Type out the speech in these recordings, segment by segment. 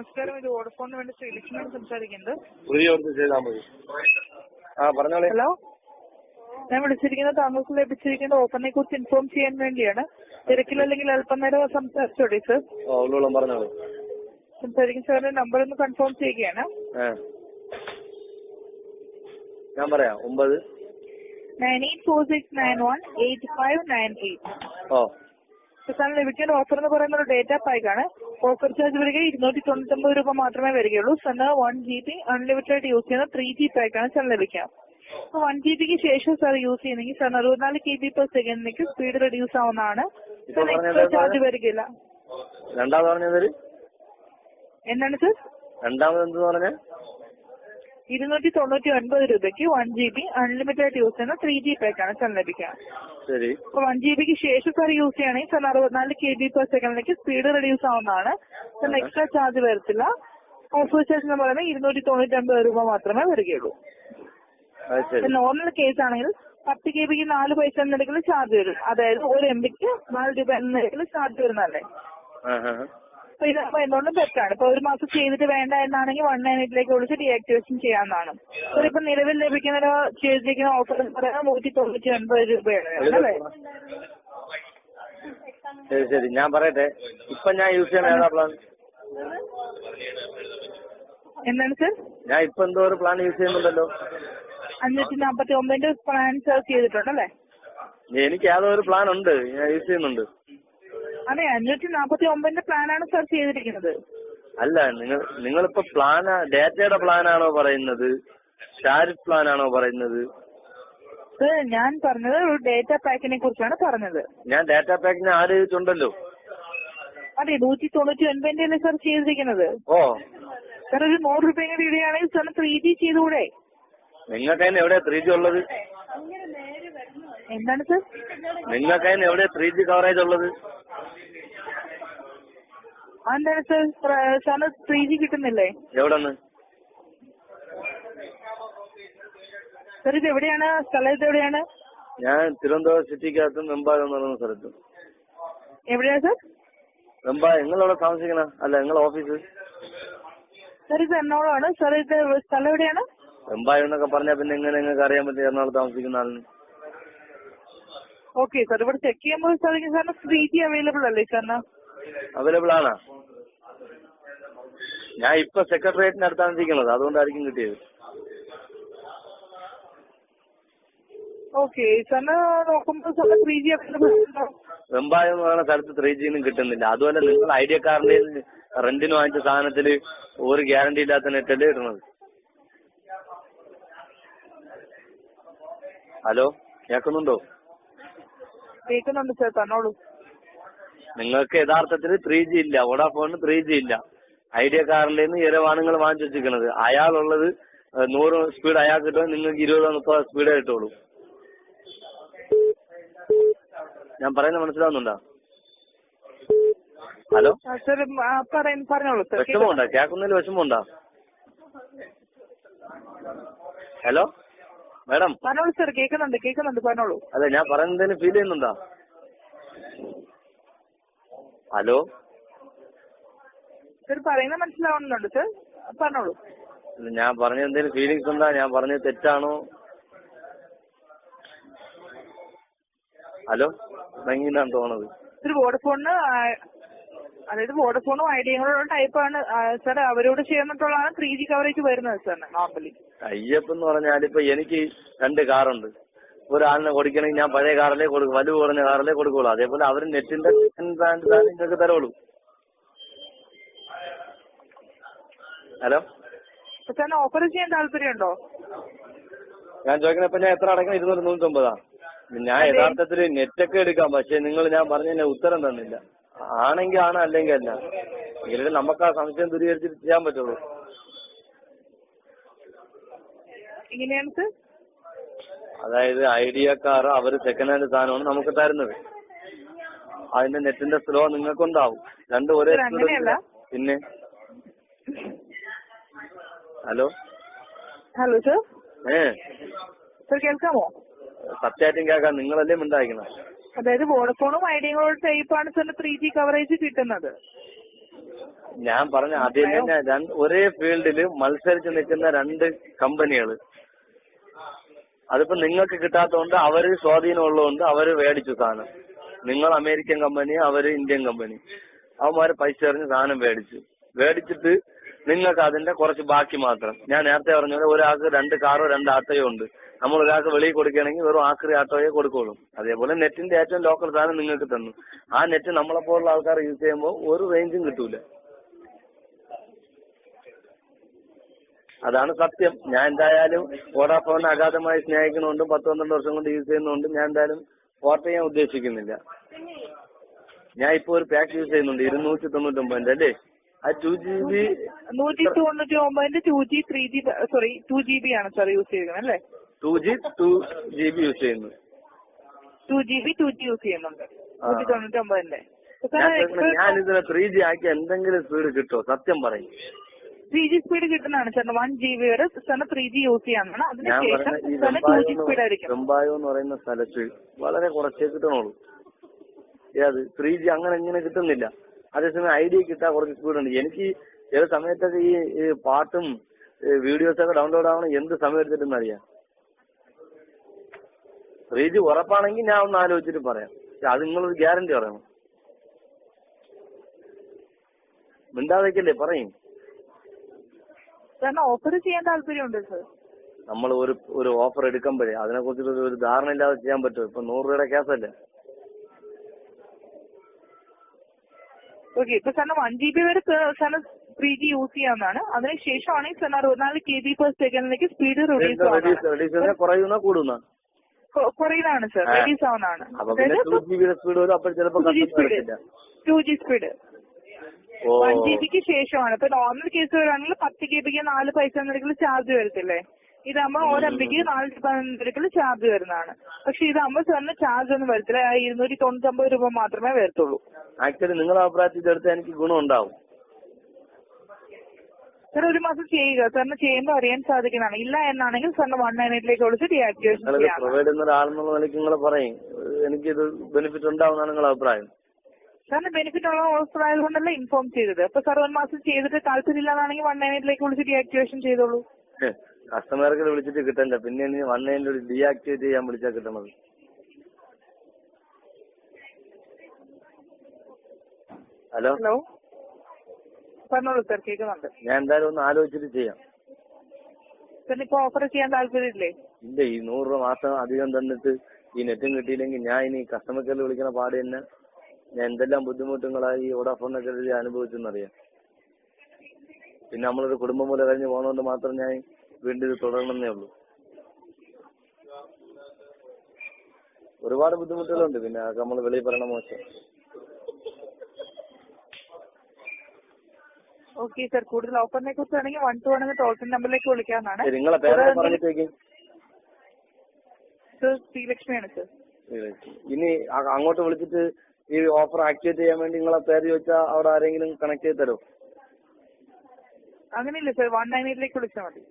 നമസ്കാരം. ഇത് വോഡഫോണിന് വേണ്ടി ശ്രീലക്ഷ്മിയാണ് സംസാരിക്കുന്നത്. പുതിയ കൊടുത്ത് ചെയ്താൽ മതി. ആ പറഞ്ഞോളെ. ഹലോ? ഞാൻ വിളിച്ചിരിക്കുന്നത് താങ്കൾക്ക് ലഭിച്ചിരിക്കുന്ന ഓഫറിനെ കുറിച്ച് ഇൻഫോം ചെയ്യാൻ വേണ്ടിയാണ്. തിരക്കിലല്ലെങ്കിൽ അല്പം നേരം സംസാരിച്ചോട്ടെ സർ പറഞ്ഞോളൂ. സംസാരിക്കുന്ന സാറിന്റെ നമ്പർ ഒന്ന് കൺഫേം ചെയ്യുകയാണ്. ഞാൻ പറയാം ഒമ്പത്. Nine eight four six nine one eight five nine eight. ഓ. സാറിന് ലഭിക്കുന്ന ഓഫർ എന്ന് പറയുന്ന ഒരു ഡേറ്റ പാക്കാണ് ഓഫർ ചാർജ് വരിക ഇരുന്നൂറ്റി തൊണ്ണൂറ്റൊമ്പത് രൂപ മാത്രമേ വരികയുള്ളൂ. സാറിന് one G B unlimited use ചെയ്യുന്ന ത്രീ ജി പാക്കാണ് സാർ ലഭിക്കുക. വൺ ജി ബിക്ക് ശേഷം സാർ യൂസ് ചെയ്യുന്നെങ്കിൽ സാറിന് അറുപത്തിനാല് കെ ബി പെർ സെക്കൻഡിലേക്ക് സ്പീഡ് റെഡ്യൂസ് ആവുന്നതാണ്. സാറിന് എക്സ്ട്രാ ചാർജ് വരികയില്ല. എന്താണ് സാർ രണ്ടാമത് എന്ത് പറഞ്ഞ? ഇരുന്നൂറ്റി തൊണ്ണൂറ്റി ഒൻപത് രൂപയ്ക്ക് one G B unlimited use ചെയ്യുന്ന ത്രീ ജി പാക്കാണ് സാർ ലഭിക്കുക. ശരി. അപ്പൊ വൺ ജി ബിക്ക് ശേഷം സാർ യൂസ് ചെയ്യണമെങ്കിൽ സാർ അറുപത്തിനാല് കെ ബി പെർ സെക്കൻഡിലേക്ക് സ്പീഡ് റെഡ്യൂസ് ആവുന്നതാണ്. സാറിന് എക്സ്ട്രാ ചാർജ് വരത്തില്ല. ഓഫർ ചാർജ് എന്ന് പറയുന്നത് ഇരുന്നൂറ്റി തൊണ്ണൂറ്റി ഒൻപത് രൂപ മാത്രമേ വരികയുള്ളൂ. നോർമൽ കേസ് ആണെങ്കിൽ പത്ത് കെ ബിക്ക് നാല് പൈസ എന്ന നിരക്കിൽ ചാർജ് വരും. അതായത് ഒരു എം ബിക്ക് നാല് രൂപ എന്ന നിരക്കിൽ ചാർജ് വരുന്നതല്ലേ. അപ്പൊ ഇതാകുമ്പോ എന്തുകൊണ്ടും തെറ്റാണ്. ഇപ്പൊ ഒരു മാസം ചെയ്തിട്ട് വേണ്ട എന്നാണെങ്കിൽ വൺ നയൻ എയ്റ്റിലേക്ക് വിളിച്ച് ഡീആക്ടിവേഷൻ ചെയ്യാവുന്നതാണ്. സാർ ഇപ്പൊ നിലവിൽ ലഭിക്കുന്ന ചെയ്തിരിക്കുന്ന ഓഫർ എന്ന് പറയുന്നത് നൂറ്റി തൊണ്ണൂറ്റി ഒൻപത് രൂപയാണ് അല്ലേ? ശരി ശരി. ഞാൻ പറയട്ടെ. ഇപ്പൊ ഞാൻ യൂസ് ചെയ്യണ ഏതാ പ്ലാൻ എന്താണ് സർ ഞാൻ ഇപ്പൊ എന്തോ ഒരു പ്ലാൻ യൂസ് ചെയ്യുന്നുണ്ടല്ലോ. അഞ്ഞൂറ്റി നാപ്പത്തി ഒമ്പതിന്റെ പ്ലാൻ സെർച്ച് ചെയ്തിട്ടുണ്ടല്ലേ? എനിക്ക് ഏതോ ഒരു പ്ലാൻ ഉണ്ട്. ഞാൻ യൂസ് ചെയ്യുന്നുണ്ട്. അതെ അഞ്ഞൂറ്റി നാപ്പത്തി ഒമ്പതിന്റെ പ്ലാനാണ് സർ ചെയ്തിരിക്കുന്നത്. അല്ല നിങ്ങൾ നിങ്ങളിപ്പോ പ്ലാൻ ഡേറ്റയുടെ പ്ലാനാണോ പറയുന്നത്? ടാരിഫ് പ്ലാനാണോ പറയുന്നത്? സർ ഞാൻ പറഞ്ഞത് ഒരു ഡേറ്റ പാക്കിനെ കുറിച്ചാണ് പറഞ്ഞത്. ഞാൻ ഡാറ്റ പാക്കിനെ ആഡ് ചെയ്തിട്ടുണ്ടല്ലോ? അതെ നൂറ്റി തൊണ്ണൂറ്റി ഒൻപതിന്റെ അല്ലേ സർ ചെയ്തിരിക്കുന്നത്? ഓ. സാർ ഒരു നൂറ് രൂപയുടെ വീഡിയോയാണെങ്കിൽ സാറിന് ത്രീ ജി ചെയ്തുകൂടെ? നിങ്ങൾക്ക് അതിന് എവിടെയാ ത്രീ ജി ഉള്ളത്? എന്താണ് സർ? നിങ്ങൾക്ക് അതിന് എവിടെയാ ത്രീ ജി കവറേജ് ഉള്ളത്? എന്താണ് സർ സാറിന് ത്രീ ജി കിട്ടുന്നില്ലേ? എവിടെന്ന്? സർ ഇത് എവിടെയാണ്? സ്ഥലം ഇത് എവിടെയാണ്? ഞാൻ തിരുവനന്തപുരം സിറ്റിക്കകത്ത് വെമ്പായം എന്ന് പറയുന്ന സ്ഥലത്ത്. എവിടെയാണ് സർ? വെമ്പായം നിങ്ങളവിടെ താമസിക്കണ? അല്ല നിങ്ങളെ ഓഫീസ്? സർ ഇത് എറണാകുളമാണ്. സർ ഇത് സ്ഥലം എവിടെയാണ്? വെമ്പായം എന്നൊക്കെ പറഞ്ഞാൽ പിന്നെ എങ്ങനെ നിങ്ങൾക്ക് അറിയാൻ പറ്റും എറണാകുളത്ത് താമസിക്കുന്ന ആളിന്? ഓക്കെ സാർ ഇവിടെ ചെക്ക് ചെയ്യുമ്പോൾ സാധിക്കും സാറിന് ത്രീ ജി അവൈലബിൾ അല്ലേ സാറിന്? അവൈലബിൾ ആണ്? ഞാൻ ഇപ്പൊ സെക്രട്ടേറിയറ്റിന് അടുത്താണ് ഇരിക്കുന്നത്. അതുകൊണ്ടായിരിക്കും കിട്ടിയത്. ഓക്കെ സാറിന് നോക്കുമ്പോൾ സാറിന് ത്രീ ജി അവൈലബിൾ ഉണ്ടോ? വെമ്പായം എന്ന് പറയുന്ന സ്ഥലത്ത് ത്രീ ജിന്നും കിട്ടുന്നില്ല. അതുപോലെ നിങ്ങൾ ഐഡിയ കാറിന്റെ റെന്റിന് വാങ്ങിച്ച സാധനത്തിൽ ഒരു ഗ്യാരണ്ടി ഇല്ലാത്ത നെറ്റല്ലേ ഇടുന്നത്? ഹലോ കേൾക്കുന്നുണ്ടോ? കേൾക്കുന്നുണ്ട് സാർ പറഞ്ഞോളൂ. നിങ്ങൾക്ക് യഥാർത്ഥത്തിൽ ത്രീ ജി ഇല്ല. വോഡാഫോണിന് ത്രീ ജി ഇല്ല. ഐഡിയ കാറിന്റെ ഇരവാണുങ്ങൾ വാങ്ങിച്ചു വെച്ചിരിക്കുന്നത്. അയാളുള്ളത് ഉള്ളത് നൂറ് സ്പീഡ് അയാൾക്ക് കിട്ടും നിങ്ങൾക്ക് ഇരുപതോ മുപ്പതോ സ്പീഡേ കിട്ടുള്ളൂ ഞാൻ പറയുന്നത് മനസ്സിലാവുന്നുണ്ടോ? ഹലോ? വിഷമമുണ്ടോ? കേൾക്കുന്നതിൽ വിഷമമുണ്ടോ? ഹലോ? മാഡം? പറഞ്ഞോളൂ സർ കേൾക്കുന്നുണ്ട് കേൾക്കുന്നുണ്ട്. പറഞ്ഞോളൂ. അതെ ഞാൻ പറയുന്നതിന് ഫീൽ ചെയ്യുന്നുണ്ടോ? ഹലോ? സർ പറയുന്നത് മനസ്സിലാവുന്നുണ്ട്. സർ പറഞ്ഞോളൂ. ഞാൻ പറഞ്ഞ എന്തെങ്കിലും ഫീലിങ്സ് ഉണ്ടോ? ഞാൻ പറഞ്ഞത് തെറ്റാണോ? ഹലോ? ഭംഗിന്നാണ് തോന്നുന്നത്. ഒരു വോഡഫോണിന് അതായത് വോഡഫോണും ഐഡിയകളുള്ള ടൈപ്പാണ് സർ അവരോട് ചേർന്നിട്ടുള്ളതാണ് ത്രീ ജി കവറേജ് വരുന്നത് സാറിന് നോർമലി അയ്യപ്പം എന്ന് പറഞ്ഞാൽ ഇപ്പൊ എനിക്ക് രണ്ട് കാറുണ്ട് ഒരാളിനെ ഓടിക്കണമെങ്കിൽ ഞാൻ പഴയ കാറിലേ കൊടുക്കും വലുവ് കുറഞ്ഞ കാറിലേ കൊടുക്കുള്ളൂ. അതേപോലെ അവർ നെറ്റിന്റെ ബ്രാൻഡ് നിങ്ങൾക്ക് തരുള്ളൂ. ഹലോ? സാറിന് ഓഫർ ചെയ്യാൻ താല്പര്യമുണ്ടോ? ഞാൻ ചോദിക്കുന്നത് ഇപ്പൊ ഞാൻ എത്ര അടക്കണം ഇരുന്നൂറ്റി നൂറ്റൊമ്പതാ? ഞാൻ യഥാർത്ഥത്തിൽ നെറ്റൊക്കെ എടുക്കാം പക്ഷെ നിങ്ങൾ ഞാൻ പറഞ്ഞതിന് ഉത്തരം തന്നില്ല. ആണെങ്കിൽ ആണ് അല്ലെങ്കിൽ അല്ല. എങ്കിലും നമുക്ക് ആ സംശയം ദൂരീകരിച്ചിട്ട് ചെയ്യാൻ പറ്റുള്ളൂ. ഇങ്ങനെയാണ് അതായത് ഐഡിയക്കാർ അവർ സെക്കൻഡ് ഹാൻഡ് സാധനമാണ് നമുക്ക് തരുന്നത്. അതിന്റെ നെറ്റിന്റെ സ്ലോ നിങ്ങൾക്കുണ്ടാവും. രണ്ടും ഒരേ. പിന്നെ? ഹലോ? Hello sir. ഏ? സാർ കേൾക്കാമോ? സത്യമായിട്ടും കേൾക്കാം. നിങ്ങളല്ലേ ഉണ്ടായിരിക്കണം അതായത് വോഡഫോണും ടൈപ്പാണ് സാറിന് ത്രീ ജി കവറേജ് കിട്ടുന്നത്. ഞാൻ പറഞ്ഞ ആദ്യം തന്നെ ഒരേ ഫീൽഡിൽ മത്സരിച്ച് നിൽക്കുന്ന രണ്ട് കമ്പനികൾ അതിപ്പോ നിങ്ങൾക്ക് കിട്ടാത്തതുകൊണ്ട് അവർ സ്വാധീനം ഉള്ളതുകൊണ്ട് അവർ മേടിച്ചു സാധനം. നിങ്ങൾ അമേരിക്കൻ കമ്പനി അവർ ഇന്ത്യൻ കമ്പനി. അവന്മാര് പൈസ എറിഞ്ഞ് സാധനം മേടിച്ചു. മേടിച്ചിട്ട് നിങ്ങൾക്ക് അതിന്റെ കുറച്ച് ബാക്കി മാത്രം. ഞാൻ നേരത്തെ പറഞ്ഞ പോലെ ഒരാൾക്ക് രണ്ട് കാറോ രണ്ട് ആട്ടോയോ ഉണ്ട്. നമ്മൾ ഒരാൾക്ക് വെളിയിൽ കൊടുക്കുകയാണെങ്കിൽ വെറും ആക്രി ആട്ടോയെ കൊടുക്കുള്ളൂ. അതേപോലെ നെറ്റിന്റെ ഏറ്റവും ലോക്കൽ സാധനം നിങ്ങൾക്ക് തന്നു. ആ നെറ്റ് നമ്മളെ പോലുള്ള ആൾക്കാർ യൂസ് ചെയ്യുമ്പോൾ ഒരു റേഞ്ചും കിട്ടൂല. അതാണ് സത്യം. ഞാൻ എന്തായാലും വോഡാഫോണിനെ അഗാധമായി സ്നേഹിക്കുന്നതുകൊണ്ടും പത്ത് പന്ത്രണ്ട് വർഷം കൊണ്ട് യൂസ് ചെയ്യുന്നതുകൊണ്ടും ഞാൻ എന്തായാലും പോർട്ട് ചെയ്യാൻ ഉദ്ദേശിക്കുന്നില്ല. ഞാൻ ഇപ്പൊ ഒരു പാക്ക് യൂസ് ചെയ്യുന്നുണ്ട്. ഇരുന്നൂറ്റി തൊണ്ണൂറ്റൊമ്പതിന്റെ അല്ലേ? ആ ടു ജി ബി നൂറ്റി തൊണ്ണൂറ്റി ഒമ്പതിന്റെ two G three G sorry two G B ആണ് സാർ യൂസ് ചെയ്യുന്നത് അല്ലേ? Two G two G B use ചെയ്യുന്നു. Two G B two G use ചെയ്യുന്നുണ്ട്. നൂറ്റി തൊണ്ണൂറ്റി ഒമ്പതിന്റെ ഇതിനെ ത്രീ ജി ആക്കി എന്തെങ്കിലും സ്പീഡ് കിട്ടുമോ സത്യം പറയും. ത്രീ ജി സ്പീഡ് കിട്ടുന്നതാണ് സാറിന് വൺ ജി ബി വരെ സാറിന് ത്രീ ജി യൂസ് ചെയ്യാവുന്നതാണ്. ഞാൻ അതിനുശേഷം സാറിന് ടു ജി സ്പീഡ് ആയിരിക്കും വെമ്പായം എന്ന് പറയുന്ന സ്ഥലത്ത് വളരെ കുറച്ചേ കിട്ടണുള്ളൂ. ഏത് ത്രീ ജി അങ്ങനെ ഇങ്ങനെ കിട്ടുന്നില്ല. അതേസമയം ഐഡിയ കിട്ടാൻ കുറച്ച് സ്പീഡ് ഉണ്ട്. എനിക്ക് ചില സമയത്തൊക്കെ ഈ പാട്ടും വീഡിയോസൊക്കെ ഡൗൺലോഡ് ആവണം എന്ത് സമയം എടുത്തിട്ടെന്ന് അറിയാം? ത്രീ ജി ഉറപ്പാണെങ്കിൽ ഞാൻ ഒന്ന് ആലോചിച്ചിട്ട് പറയാം. പക്ഷെ അത് നിങ്ങളൊരു ഗ്യാരണ്ടി പറയണം. മിണ്ടാതേക്കല്ലേ പറയും. സാറിന് ഓഫർ ചെയ്യാൻ താല്പര്യമുണ്ട് സർ നമ്മൾ ഒരു ഒരു ഓഫർ എടുക്കുമ്പോഴേ അതിനെ കുറിച്ചിട്ട് ഒരു ധാരണ ഇല്ലാതെ ചെയ്യാൻ പറ്റുമോ? ഇപ്പൊ നൂറ് രൂപയുടെ കേസല്ലേ ഓക്കെ ഇപ്പൊ സാറിന് വൺ ജി ബി വരെ സാറിന് ത്രീ ജി യൂസ് ചെയ്യാവുന്നതാണ്. അതിനുശേഷമാണെങ്കിൽ സാറിന് അറുപത്തിനാല് കെ ബി പെർ സെക്കൻഡിലേക്ക് സ്പീഡ് റിഡ്യൂസ് കുറയുന്ന കൂടുന്ന? കുറയുന്നതാണ് സാർ. റിഡ്യൂസ് ആവുന്നതാണ്. Two G speed one G ബിക്ക് ശേഷമാണ്. ഇപ്പൊ നോർമൽ കേസ് വരുവാണെങ്കിൽ പത്ത് ജി ബിക്ക് നാല് പൈസ നിരക്കിൽ ചാർജ് വരത്തില്ലേ? ഇതാകുമ്പോ ഒരു എം ബിക്ക് നാല് നിരക്കിൽ ചാർജ് വരുന്നതാണ്. പക്ഷെ ഇതാകുമ്പോ സാറിന് ചാർജ് ഒന്നും വരത്തില്ല. ഇരുന്നൂറ്റി തൊണ്ണൂറ്റൊമ്പത് രൂപ മാത്രമേ വരത്തുള്ളൂ. ആക്ച്വലി നിങ്ങളുടെ അഭിപ്രായത്തിൽ ഇതെടുത്താൽ എനിക്ക് ഗുണം ഉണ്ടാവും സാർ ഒരു മാസം ചെയ്യുക. സാറിന് ചെയ്യുമ്പോൾ അറിയാൻ സാധിക്കുന്നതാണ്. ഇല്ല എന്നാണെങ്കിൽ സാറിന് വൺ നയൻ എയ്റ്റിലേക്ക് വിളിച്ച് ചെയ്യാം. പ്രൊവൈഡ് ചെയ്യുന്ന ഒരാളെന്നുള്ള നിലയ്ക്ക് നിങ്ങൾ പറയും. എനിക്കിത് ബെനിഫിറ്റ് ഉണ്ടാവുന്നതാണ് നിങ്ങളുടെ അഭിപ്രായം. സാറിന് ബെനിഫിറ്റ് ഉള്ള ഓഫർ ആയതുകൊണ്ടല്ല ഇൻഫോം ചെയ്തത്. അപ്പൊ സാർ ഒരു മാസം ചെയ്തിട്ട് താല്പര്യമില്ലാന്നാണെങ്കിൽ വൺ നയൻ എയ്റ്റിലേക്ക് വിളിച്ച് ഡീആക്ടിവേഷൻ ചെയ്തോളൂ. കസ്റ്റമർക്ക് വിളിച്ചിട്ട് കിട്ടണ്ട. പിന്നെ വൺ നയന്റെ ഒരു ഡീആക്ടിവേറ്റ് ചെയ്യാൻ വിളിച്ചാൽ കിട്ടണത്. ഹലോ? ഹലോ? പറഞ്ഞോളൂ സാർ കേൾക്കുന്നുണ്ട് ഞാൻ എന്തായാലും ഒന്ന് ആലോചിച്ചിട്ട് ചെയ്യാം. സാറിന് ഇപ്പൊ ഓഫർ ചെയ്യാൻ താല്പര്യമില്ലേ? ഇല്ല ഈ നൂറ് രൂപ മാസം അധികം തന്നിട്ട് ഈ നെറ്റും കിട്ടിയില്ലെങ്കിൽ ഞാൻ ഇനി കസ്റ്റമർ കെയറിൽ വിളിക്കണ പാട് തന്നെ? ഞാൻ എന്തെല്ലാം ബുദ്ധിമുട്ടുകളാ ഈ വോഡാഫോൺ ഒക്കെ അനുഭവിച്ചെന്നറിയാം. പിന്നെ നമ്മളൊരു കുടുംബം പോലെ കഴിഞ്ഞ് പോകുന്നതുകൊണ്ട് മാത്രം ഞാൻ വീണ്ടും ഇത് തുടരണമെന്നേ ഉള്ളൂ. ഒരുപാട് ബുദ്ധിമുട്ടുകളുണ്ട്. പിന്നെ അതൊക്കെ നമ്മൾ വെളിയിൽ പറയണ മോശം. Okay sir. കൂടുതൽ ഓഫറിനെ കുറിച്ച് ആണെങ്കിൽ വൺ ടു വൺ എന്ന ടോൾ ഫ്രീ നമ്പറിലേക്ക് വിളിക്കാവുന്നതാണ്. നിങ്ങളെ പേര് പറഞ്ഞിട്ടേക്ക്. Sir ശ്രീലക്ഷ്മിയാണ് sir. ഇനി അങ്ങോട്ട് വിളിച്ചിട്ട് ഈ ഓഫർ ആക്ടിവേറ്റ് ചെയ്യാൻ വേണ്ടി നിങ്ങളെ പേര് ചോദിച്ചാൽ അവിടെ ആരെങ്കിലും കണക്ട് ചെയ്ത് തരുമോ അങ്ങനെയില്ല സർ വൺ നയൻ എയ്റ്റിലേക്ക് വിളിച്ചാൽ മതി.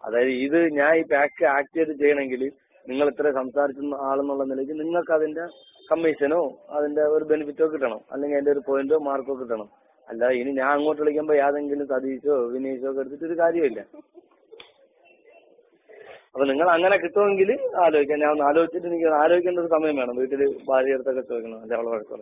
അതായത് ഇത് ഞാൻ ഈ പാക്ക് ആക്ടിവേറ്റ് ചെയ്യണമെങ്കിൽ നിങ്ങൾ ഇത്ര സംസാരിക്കുന്ന ആളെന്നുള്ള നിലയ്ക്ക് നിങ്ങൾക്ക് അതിന്റെ കമ്മീഷനോ അതിന്റെ ഒരു ബെനിഫിറ്റോ കിട്ടണം. അല്ലെങ്കിൽ അതിന്റെ ഒരു പോയിന്റോ മാർക്കോ കിട്ടണം. അല്ലാതെ ഇനി ഞാൻ അങ്ങോട്ട് വിളിക്കുമ്പോൾ യാതെങ്കിലും സതീശോ വിനീഷോ ഒക്കെ എടുത്തിട്ട് ഒരു കാര്യമില്ല അപ്പൊ നിങ്ങൾ അങ്ങനെ കിട്ടുമെങ്കിൽ ആലോചിക്കാം. ഞാൻ ഒന്ന് ആലോചിച്ചിട്ട് എനിക്ക് ആലോചിക്കേണ്ട ഒരു സമയം വേണം. വീട്ടിൽ ഭാര്യ അടുത്തൊക്കെ ചോദിക്കണം. അല്ലെ അവളെ വഴക്കോ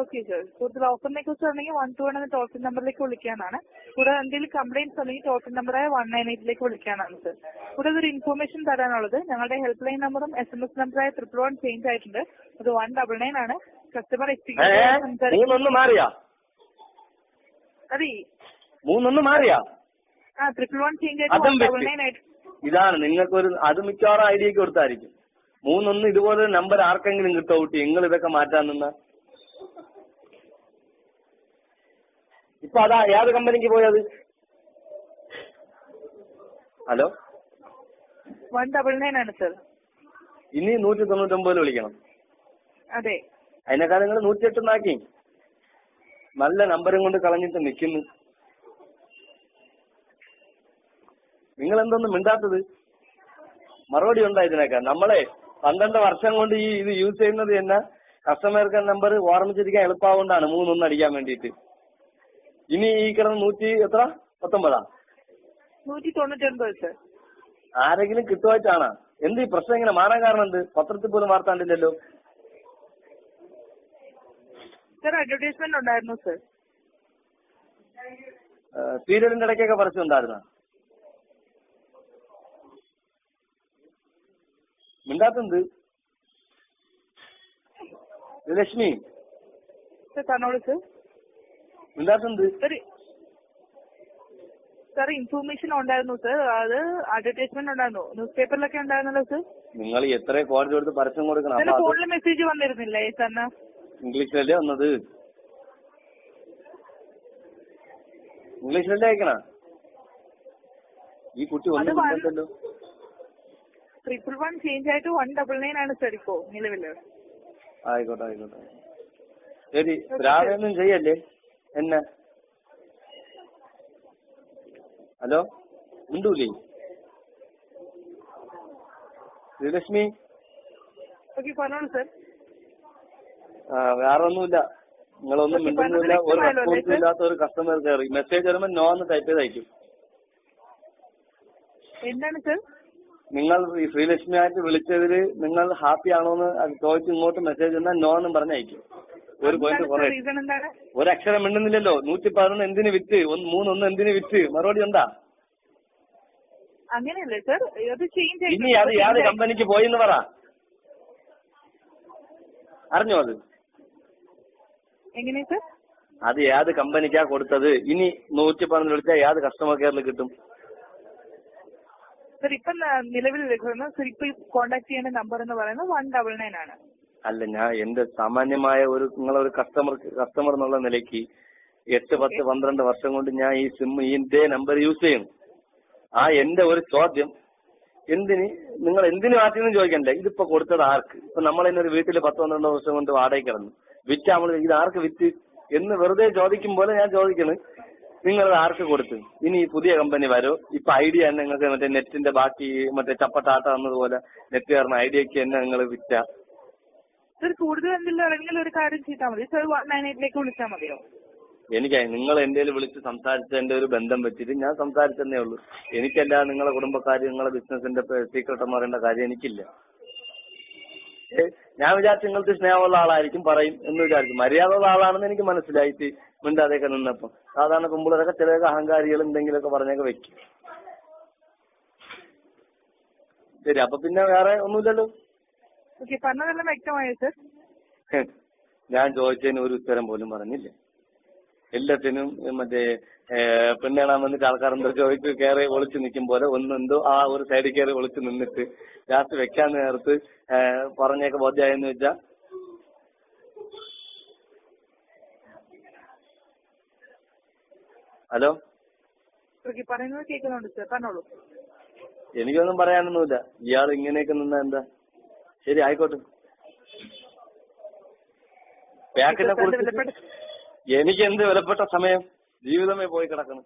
ഓക്കെ സർ. കൂടുതൽ ഓഫറിനെ കുറിച്ചാണെങ്കിൽ വൺ ടു വൺ എന്ന ടോൾ ഫ്രീ നമ്പറിലേക്ക് വിളിക്കാനാണ്. കൂടാതെ എന്തെങ്കിലും കംപ്ലൈന്റ്സ് ഉണ്ടെങ്കിൽ ടോൾ ഫ്രീ നമ്പറായ വൺ നയൻ എയ്റ്റിലേക്ക് വിളിക്കാനാണ് സർ. കൂടാതെ ഒരു ഇൻഫർമേഷൻ തരാനുള്ളത് ഞങ്ങളുടെ ഹെൽപ്പ് ലൈൻ നമ്പറും എസ് എം എസ് നമ്പറായ ട്രിപ്പിൾ വൺ ചേഞ്ച് ആയിട്ടുണ്ട്. അത് വൺ ഡബിൾ നയൻ ആണ്. കസ്റ്റമർ എക്സ്പീരിയൻസ് അതെ. മൂന്നൊന്ന് മാറിയാ. അതും വെച്ച്. ഇതാണ് നിങ്ങൾക്കൊരു അത് മിക്കവാറും ഐഡിയക്ക് കൊടുത്തായിരിക്കും. മൂന്നൊന്ന് ഇതുപോലെ നമ്പർ ആർക്കെങ്കിലും കിട്ടോ കുട്ടി? നിങ്ങൾ ഇതൊക്കെ മാറ്റാൻ നിന്ന. ഇപ്പൊ അതാ ഏത് കമ്പനിക്ക് പോയത് ഹലോ? വൺ ഡബിൾ നയൻ ആണ് സർ ഇനി നൂറ്റി തൊണ്ണൂറ്റൊമ്പതിൽ വിളിക്കണം. അതെ. അതിനേക്കാൾ നിങ്ങൾ നൂറ്റി എട്ട് നാക്കി നല്ല നമ്പറും കൊണ്ട് കളഞ്ഞിട്ട് നിൽക്കുന്നു നിങ്ങൾ എന്തൊന്നും മിണ്ടാത്തത്? മറുപടി ഉണ്ടാ ഇതിനൊക്കെ? നമ്മളെ പന്ത്രണ്ട് വർഷം കൊണ്ട് ഈ ഇത് യൂസ് ചെയ്യുന്നത് തന്നെ കസ്റ്റമർക്ക് നമ്പർ ഓർമ്മിച്ചിരിക്കാൻ എളുപ്പമാകൊണ്ടാണ് മൂന്നൊന്നും അടിക്കാൻ വേണ്ടിയിട്ട്. ഇനി ഈ കിടന്ന് നൂറ്റി എത്ര? പത്തൊമ്പതാ? നൂറ്റി സർ ആരെങ്കിലും കിട്ടുവായിട്ടാണ്? എന്ത് ഈ പ്രശ്നം ഇങ്ങനെ മാറാൻ കാരണം എന്ത്? പത്രത്തിൽ പോലും വാർത്ത കണ്ടില്ലല്ലോ സർ അഡ്വർടൈസ്മെന്റ് ഉണ്ടായിരുന്നു സർ സീരിയലിന്റെ ഇടയ്ക്കൊക്കെ പരസ്യം ഉണ്ടായിരുന്ന? മിണ്ടാത്തെന്ത്? ലക്ഷ്മി സർ പറഞ്ഞോളൂ സർ മിണ്ടാത്തെന്ത്? സർ സർ ഇൻഫോർമേഷൻ ഉണ്ടായിരുന്നു സർ അത് അഡ്വർടൈസ്മെന്റ് ഉണ്ടായിരുന്നു. ന്യൂസ് പേപ്പറിലൊക്കെ ഉണ്ടായിരുന്നല്ലോ സർ നിങ്ങൾ എത്ര കോടതി കൊടുത്ത് പരസ്യം കൊടുക്കണം. ഫോണിൽ മെസ്സേജ് വന്നിരുന്നില്ലേ സാറിന് ഇംഗ്ലീഷിലല്ലേ വന്നത്? ഇംഗ്ലീഷിലല്ലേ അയക്കണ? ഈ കുട്ടി ഒന്നും ട്രിപ്പിൾ വൺ ചേഞ്ച് ആയിട്ട് വൺ ഡബിൾ നയൻ ആണ് സർ ഇപ്പോ നിലവിൽ. ആയിക്കോട്ടെ ആയിക്കോട്ടെ. ശരി രാവിലെ ഒന്നും ചെയ്യല്ലേ? എന്നെ? ഹലോ? ഉണ്ടൂലേ ശ്രീലക്ഷ്മി? ഓക്കെ പറഞ്ഞോളൂ സർ ആ വേറെ ഒന്നുമില്ല നിങ്ങളൊന്നും മിണ്ടുന്നില്ല ഒരു റെസ്പോൺസും ഇല്ലാത്ത ഒരു കസ്റ്റമർ കയറി മെസ്സേജ് വരുമ്പോൾ നോ എന്ന് ടൈപ്പ് ചെയ്ത് അയക്കും എന്താണ് സർ നിങ്ങൾ ഈ ശ്രീലക്ഷ്മി ആയിട്ട് വിളിച്ചതിൽ നിങ്ങൾ ഹാപ്പി ആണോ എന്ന് ചോദിച്ച് ഇങ്ങോട്ട് മെസ്സേജ് എന്നാൽ നോ എന്നും പറഞ്ഞ് അയക്കും. ഒരു പോയിന്റ് കുറെ. ഒരു അക്ഷരം ഒരക്ഷരം മിണ്ടുന്നില്ലല്ലോ. നൂറ്റി പതിനൊന്ന് എന്തിന് വിറ്റ്? ഒന്ന് മൂന്നൊന്ന് എന്തിന് വിറ്റ്? മറുപടി എന്താ? അങ്ങനെയല്ലേ സർ അത് ചേഞ്ച് ഇനി അത് ഏത് കമ്പനിക്ക് പോയി എന്ന് പറ. അറിഞ്ഞോ അത്? എങ്ങനെയാ സർ അത് ഏത് കമ്പനിക്കാ കൊടുത്തത്? ഇനി നൂറ്റി പതിനൊന്ന് വിളിച്ചാൽ ഏത് കസ്റ്റമർ കെയറിൽ കിട്ടും? സർ ഇപ്പം നിലവിൽ സർ ഇപ്പൊ കോൺടാക്ട് ചെയ്യേണ്ട നമ്പർ എന്ന് പറയുന്നത് വൺ ഡബിൾ നയൻ ആണ്. അല്ല ഞാൻ എന്റെ സാമാന്യമായ ഒരു നിങ്ങളൊരു കസ്റ്റമർ കസ്റ്റമർ എന്നുള്ള നിലയ്ക്ക് എട്ട് പത്ത് പന്ത്രണ്ട് വർഷം കൊണ്ട് ഞാൻ ഈ സിം ഇതേ നമ്പർ യൂസ് ചെയ്യുന്നു. ആ എന്റെ ഒരു ചോദ്യം എന്തിന് നിങ്ങൾ എന്തിനു മാറ്റിയെന്ന് ചോദിക്കണ്ടേ? ഇതിപ്പോ കൊടുത്തത് ആർക്ക്? ഇപ്പൊ നമ്മൾ തന്നെ ഒരു വീട്ടിൽ പത്ത് പന്ത്രണ്ട് വർഷം കൊണ്ട് വാടകയ്ക്ക് കിടന്നു. വിറ്റ് നമ്മൾ ഇത് ആർക്ക് വിറ്റ്? എന്ന് വെറുതെ ചോദിക്കും പോലെ ഞാൻ ചോദിക്കണ് നിങ്ങൾ ആർക്ക് കൊടുത്തു? ഇനി പുതിയ കമ്പനി വരൂ. ഇപ്പൊ ഐഡിയ തന്നെ നിങ്ങൾക്ക് മറ്റേ നെറ്റിന്റെ ബാക്കി മറ്റേ ചപ്പത്താട്ട എന്നതുപോലെ നെറ്റ് കാരണം ഐഡിയക്ക് തന്നെ നിങ്ങൾ വിറ്റ. സർ കൂടുതൽ എന്തെങ്കിലും അറിഞ്ഞാൽ ഒരു കാര്യം ചെയ്താൽ മതി. സർ വൺ നയൻ എയ്റ്റിലേക്ക് വിളിച്ചാൽ മതിയോ? എനിക്ക് നിങ്ങൾ എന്റെ വിളിച്ച് സംസാരിച്ചതിന്റെ ഒരു ബന്ധം വെച്ചിട്ട് ഞാൻ സംസാരിച്ചെന്നേ ഉള്ളൂ. എനിക്കല്ല നിങ്ങളെ കുടുംബക്കാര് നിങ്ങളെ ബിസിനസിന്റെ സീക്രട്ട് എന്ന് പറയേണ്ട കാര്യം എനിക്കില്ല. ഞാൻ വിചാരിച്ചു നിങ്ങൾക്ക് സ്നേഹമുള്ള ആളായിരിക്കും പറയും എന്ന് വിചാരിച്ചു. മര്യാദയുള്ള ആളാണെന്ന് എനിക്ക് മനസ്സിലായിട്ട് മിണ്ടാതെയൊക്കെ നിന്നപ്പോ. സാധാരണ കുമ്പിളരൊക്കെ ചിലരൊക്കെ അഹങ്കാരികൾ എന്തെങ്കിലുമൊക്കെ പറഞ്ഞൊക്കെ വെക്കും. ശരി അപ്പൊ പിന്നെ വേറെ ഒന്നുമില്ലല്ലോ? ഓക്കെ പറഞ്ഞതെല്ലാം വ്യക്തമായോ സർ? ഞാൻ ചോദിച്ചതിന് ഒരു ഉത്തരം പോലും പറഞ്ഞില്ല. എല്ലാത്തിനും മറ്റേ ഏഹ്, പെണ്ണ് കാണാൻ വന്നിട്ട് ആൾക്കാർ എന്തോ ചോദിച്ചു കയറി ഒളിച്ചു നിൽക്കും പോലെ. ഒന്നെന്തോ ആ ഒരു സൈഡിൽ കയറി ഒളിച്ചു നിന്നിട്ട് ലാസ്റ്റ് വെക്കാൻ നേരത്ത് പറഞ്ഞേക്ക് ബോധ്യമായെന്ന് വെച്ചാ ഹലോ? ഓക്കെ പറയുന്നത് കേൾക്കുന്നുണ്ട് സർ പറഞ്ഞോളൂ. എനിക്കൊന്നും പറയാനൊന്നുമില്ല. ഇയാൾ ഇങ്ങനെയൊക്കെ നിന്നാ എന്താ? ശരി ആയിക്കോട്ടെ. ബാക്കിനെ കുറിച്ച് എനിക്ക് എന്ത് വിലപ്പെട്ട സമയം? ജീവിതമേ പോയി കിടക്കണം.